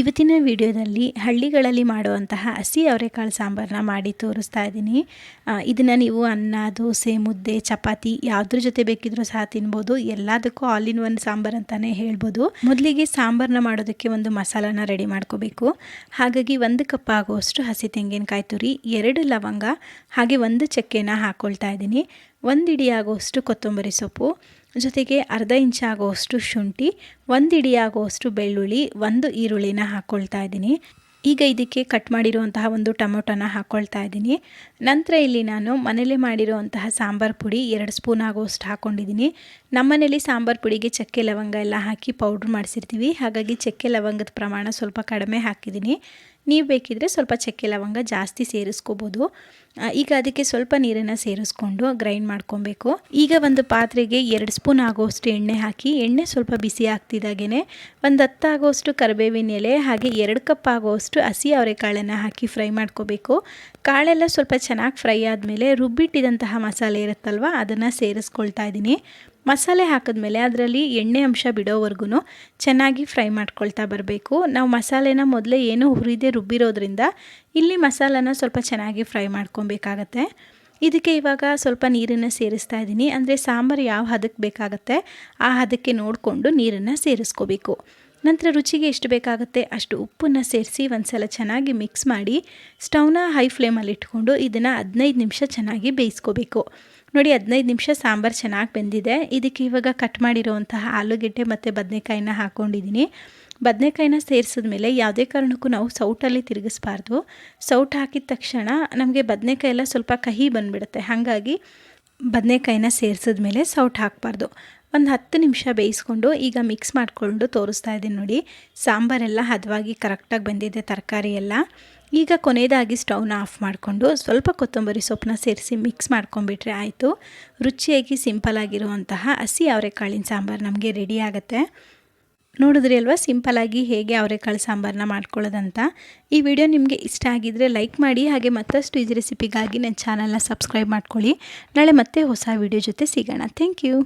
ಇವತ್ತಿನ ವಿಡಿಯೋದಲ್ಲಿ ಹಳ್ಳಿಗಳಲ್ಲಿ ಮಾಡುವಂತಹ ಹಸಿ ಅವರೆಕಾಳು ಸಾಂಬಾರನ್ನ ಮಾಡಿ ತೋರಿಸ್ತಾ ಇದ್ದೀನಿ. ಇದನ್ನು ನೀವು ಅನ್ನ, ದೋಸೆ, ಮುದ್ದೆ, ಚಪಾತಿ ಯಾವುದ್ರ ಜೊತೆ ಬೇಕಿದ್ರೂ ಸಹ ತಿನ್ಬೋದು. ಎಲ್ಲದಕ್ಕೂ ಆಲ್ ಇನ್ ಒನ್ ಸಾಂಬಾರು ಅಂತಲೇ ಹೇಳ್ಬೋದು. ಮೊದಲಿಗೆ ಸಾಂಬಾರನ್ನ ಮಾಡೋದಕ್ಕೆ ಒಂದು ಮಸಾಲಾನ ರೆಡಿ ಮಾಡ್ಕೋಬೇಕು. ಹಾಗಾಗಿ ಒಂದು ಕಪ್ ಆಗುವಷ್ಟು ಹಸಿ ತೆಂಗಿನಕಾಯಿ ತುರಿ, ಎರಡು ಲವಂಗ, ಹಾಗೆ ಒಂದು ಚಕ್ಕೆನ ಹಾಕ್ಕೊಳ್ತಾ ಇದ್ದೀನಿ. ಒಂದು ಇಡಿ ಕೊತ್ತಂಬರಿ ಸೊಪ್ಪು, ಜೊತೆಗೆ ಅರ್ಧ ಇಂಚ್ ಆಗುವಷ್ಟು ಶುಂಠಿ ಒಂದಿಡಿಯಾಗುವಷ್ಟು ಬೆಳ್ಳುಳ್ಳಿ, ಒಂದು ಈರುಳ್ಳಿನ ಹಾಕ್ಕೊಳ್ತಾ ಇದ್ದೀನಿ. ಈಗ ಇದಕ್ಕೆ ಕಟ್ ಮಾಡಿರುವಂತಹ ಒಂದು ಟೊಮೊಟೊನ ಹಾಕ್ಕೊಳ್ತಾ ಇದ್ದೀನಿ. ನಂತರ ಇಲ್ಲಿ ನಾನು ಮನೇಲಿ ಮಾಡಿರುವಂತಹ ಸಾಂಬಾರು ಪುಡಿ ಎರಡು ಸ್ಪೂನ್ ಆಗುವಷ್ಟು ಹಾಕ್ಕೊಂಡಿದ್ದೀನಿ ನಮ್ಮನೇಲಿ ಸಾಂಬಾರು ಪುಡಿಗೆ ಚಕ್ಕೆ ಲವಂಗ ಎಲ್ಲ ಹಾಕಿ ಪೌಡ್ರ್ ಮಾಡಿಸಿರ್ತೀವಿ. ಹಾಗಾಗಿ ಚಕ್ಕೆ ಲವಂಗದ ಪ್ರಮಾಣ ಸ್ವಲ್ಪ ಕಡಿಮೆ ಹಾಕಿದ್ದೀನಿ. ನೀವು ಬೇಕಿದ್ರೆ ಸ್ವಲ್ಪ ಚಕ್ಕೆ ಲವಂಗ ಜಾಸ್ತಿ ಸೇರಿಸ್ಕೋಬೋದು. ಈಗ ಅದಕ್ಕೆ ಸ್ವಲ್ಪ ನೀರನ್ನು ಸೇರಿಸ್ಕೊಂಡು ಗ್ರೈಂಡ್ ಮಾಡ್ಕೊಬೇಕು. ಈಗ ಒಂದು ಪಾತ್ರೆಗೆ ಎರಡು ಸ್ಪೂನ್ ಆಗೋಷ್ಟು ಎಣ್ಣೆ ಹಾಕಿ, ಎಣ್ಣೆ ಸ್ವಲ್ಪ ಬಿಸಿ ಆಗ್ತಿದ್ದಾಗೇ ಒಂದು ಹತ್ತಾಗೋಷ್ಟು ಕರಿಬೇವಿನ ಎಲೆ, ಹಾಗೆ ಎರಡು ಕಪ್ ಆಗೋಷ್ಟು ಹಸಿ ಅವರೆಕಾಳನ್ನು ಹಾಕಿ ಫ್ರೈ ಮಾಡ್ಕೋಬೇಕು. ಕಾಳೆಲ್ಲ ಸ್ವಲ್ಪ ಚೆನ್ನಾಗಿ ಫ್ರೈ ಆದಮೇಲೆ ರುಬ್ಬಿಟ್ಟಿದಂತಹ ಮಸಾಲೆ ಇರುತ್ತಲ್ವ, ಅದನ್ನು ಸೇರಿಸ್ಕೊಳ್ತಾ ಇದ್ದೀನಿ. ಮಸಾಲೆ ಹಾಕಿದ್ಮೇಲೆ ಅದರಲ್ಲಿ ಎಣ್ಣೆ ಅಂಶ ಬಿಡೋವರೆಗೂ ಚೆನ್ನಾಗಿ ಫ್ರೈ ಮಾಡ್ಕೊಳ್ತಾ ಬರಬೇಕು. ನಾವು ಮಸಾಲೆನ ಮೊದಲೇ ಏನು ಹುರಿದೇ ರುಬ್ಬಿರೋದ್ರಿಂದ ಇಲ್ಲಿ ಮಸಾಲನ ಸ್ವಲ್ಪ ಚೆನ್ನಾಗಿ ಫ್ರೈ ಮಾಡ್ಕೊಬೇಕಾಗತ್ತೆ. ಇದಕ್ಕೆ ಇವಾಗ ಸ್ವಲ್ಪ ನೀರನ್ನು ಸೇರಿಸ್ತಾ ಇದ್ದೀನಿ. ಅಂದರೆ ಸಾಂಬಾರು ಯಾವ ಹದಕ್ಕೆ ಬೇಕಾಗುತ್ತೆ ಆ ಹದಕ್ಕೆ ನೋಡಿಕೊಂಡು ನೀರನ್ನು ಸೇರಿಸ್ಕೋಬೇಕು. ನಂತರ ರುಚಿಗೆ ಎಷ್ಟು ಬೇಕಾಗುತ್ತೆ ಅಷ್ಟು ಉಪ್ಪನ್ನು ಸೇರಿಸಿ ಒಂದು ಸಲ ಚೆನ್ನಾಗಿ ಮಿಕ್ಸ್ ಮಾಡಿ ಸ್ಟೌನ ಹೈ ಫ್ಲೇಮಲ್ಲಿ ಇಟ್ಕೊಂಡು ಇದನ್ನು ಹದಿನೈದು ನಿಮಿಷ ಚೆನ್ನಾಗಿ ಬೇಯಿಸ್ಕೋಬೇಕು. ನೋಡಿ ಹದಿನೈದು ನಿಮಿಷ ಸಾಂಬಾರು ಚೆನ್ನಾಗಿ ಬೆಂದಿದೆ. ಇದಕ್ಕೆ ಇವಾಗ ಕಟ್ ಮಾಡಿರುವಂತಹ ಆಲೂಗೆಡ್ಡೆ ಮತ್ತು ಬದನೆಕಾಯಿನ ಹಾಕ್ಕೊಂಡಿದ್ದೀನಿ ಬದನೆಕಾಯಿನ ಸೇರಿಸಿದ ಮೇಲೆ ಯಾವುದೇ ಕಾರಣಕ್ಕೂ ನಾವು ಸೌಟಲ್ಲಿ ತಿರುಗಿಸ್ಬಾರ್ದು. ಸೌಟ್ ಹಾಕಿದ ತಕ್ಷಣ ನಮಗೆ ಬದನೆಕಾಯಿ ಎಲ್ಲ ಸ್ವಲ್ಪ ಕಹಿ ಬಂದುಬಿಡುತ್ತೆ. ಹಾಗಾಗಿ ಬದನೆಕಾಯಿನ ಸೇರಿಸಿದ ಮೇಲೆ ಸೌಟ್ ಹಾಕಬಾರ್ದು. ಒಂದು ಹತ್ತು ನಿಮಿಷ ಬೇಯಿಸ್ಕೊಂಡು ಈಗ ಮಿಕ್ಸ್ ಮಾಡಿಕೊಂಡು ತೋರಿಸ್ತಾ ಇದ್ದೀನಿ ನೋಡಿ. ಸಾಂಬಾರೆಲ್ಲ ಹದವಾಗಿ ಕರೆಕ್ಟಾಗಿ ಬಂದಿದೆ ತರಕಾರಿ ಎಲ್ಲ. ಈಗ ಕೊನೆಯದಾಗಿ ಸ್ಟವ್ನ ಆಫ್ ಮಾಡಿಕೊಂಡು ಸ್ವಲ್ಪ ಕೊತ್ತಂಬರಿ ಸೊಪ್ಪನ್ನ ಸೇರಿಸಿ ಮಿಕ್ಸ್ ಮಾಡ್ಕೊಂಬಿಟ್ರೆ ಆಯಿತು. ರುಚಿಯಾಗಿ ಸಿಂಪಲ್ ಆಗಿರುವಂತಹ ಹಸಿ ಅವರೆಕಾಳಿನ ಸಾಂಬಾರು ನಮಗೆ ರೆಡಿ ಆಗುತ್ತೆ. ನೋಡಿದ್ರಿ ಅಲ್ವಾ? ಸಿಂಪಲಾಗಿ ಹೇಗೆ ಅವರೆಕಾಳು ಸಾಂಬಾರನ್ನ ಮಾಡ್ಕೊಳ್ಳೋದಂತ. ಈ ವಿಡಿಯೋ ನಿಮಗೆ ಇಷ್ಟ ಆಗಿದ್ದರೆ ಲೈಕ್ ಮಾಡಿ ಹಾಗೆ ಮತ್ತಷ್ಟು ಈಜಿ ರೆಸಿಪಿಗಾಗಿ ನನ್ನ ಚಾನಲ್ನ ಸಬ್ಸ್ಕ್ರೈಬ್ ಮಾಡ್ಕೊಳ್ಳಿ. ನಾಳೆ ಮತ್ತೆ ಹೊಸ ವಿಡಿಯೋ ಜೊತೆ ಸಿಗೋಣ. Thank you